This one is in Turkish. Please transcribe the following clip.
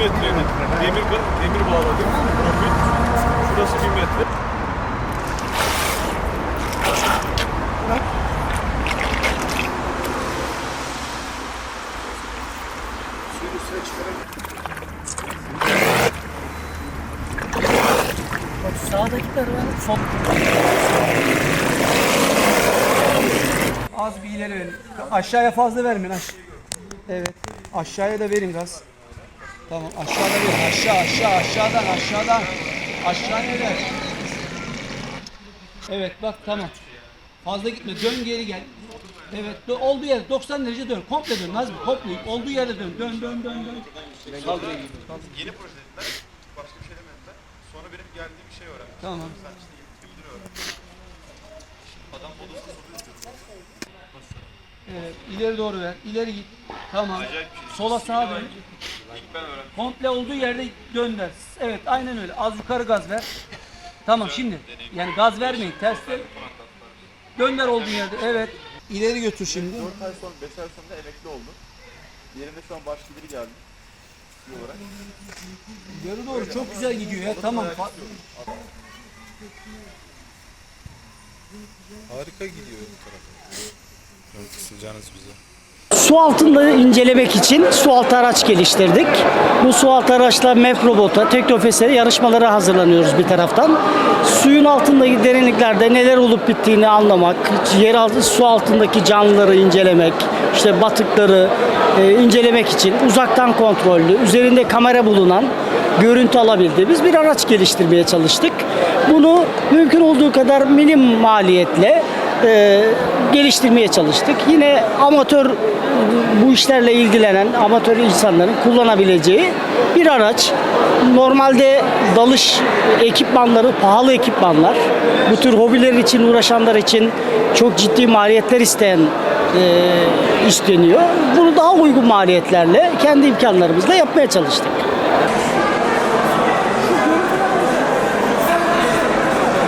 metreydi. Demir, demir bağladık. Profil. Şurası bir metre. Sağdakiler var. Sol. Az bir ileri verin. Aşağıya fazla vermeyin. Aş evet. Aşağıya da verin gaz. Tamam aşağıda verin. Aşağı aşağı aşağıdan aşağıdan. Aşağıya ver. Evet bak tamam. Fazla gitme. Dön geri gel. Evet olduğu yerde 90 derece dön. Komple dön Nazmi. Komple olduğu yerde dön. Dön dön dön dön. Kaldır. Yeni proje dediler. Başka bir şey demediler. Sonra benim geldiğim bir şey öğrendim. Tamam. Sen işte yeni müdürü öğrendim. Adam soruyor. Evet, ileri doğru ver. İleri git. Tamam. Bir şey. Sola sağa dön. İlk ben öğrendim. Komple olduğu yerde dönder. Evet, aynen öyle. Az yukarı gaz ver. Tamam şimdi. Yani gaz vermeyin. Terste dönder olduğu yerde. Evet. İleri götür şimdi. 4 ay sonra, 5 ay sonra emekli oldum. Yerinde şu an başka biri geldi. Bir olarak. Geri doğru çok güzel gidiyor ya. Tamam. Harika gidiyor bu tarafa. Kısacaksınız bize. Su altında incelemek için su altı araç geliştirdik. Bu su altı araçla MEP robota, yarışmalara hazırlanıyoruz bir taraftan. Suyun altındaki derinliklerde neler olup bittiğini anlamak, yer altı, su altındaki canlıları incelemek, işte batıkları e, incelemek için uzaktan kontrollü, üzerinde kamera bulunan görüntü alabildiğimiz bir araç geliştirmeye çalıştık. Bunu mümkün olduğu kadar minim maliyetle e, geliştirmeye çalıştık. Yine amatör bu işlerle ilgilenen amatör insanların kullanabileceği bir araç. Normalde dalış ekipmanları pahalı ekipmanlar. Bu tür hobiler için uğraşanlar için çok ciddi maliyetler isteyen e, isteniyor. Bunu daha uygun maliyetlerle kendi imkanlarımızla yapmaya çalıştık.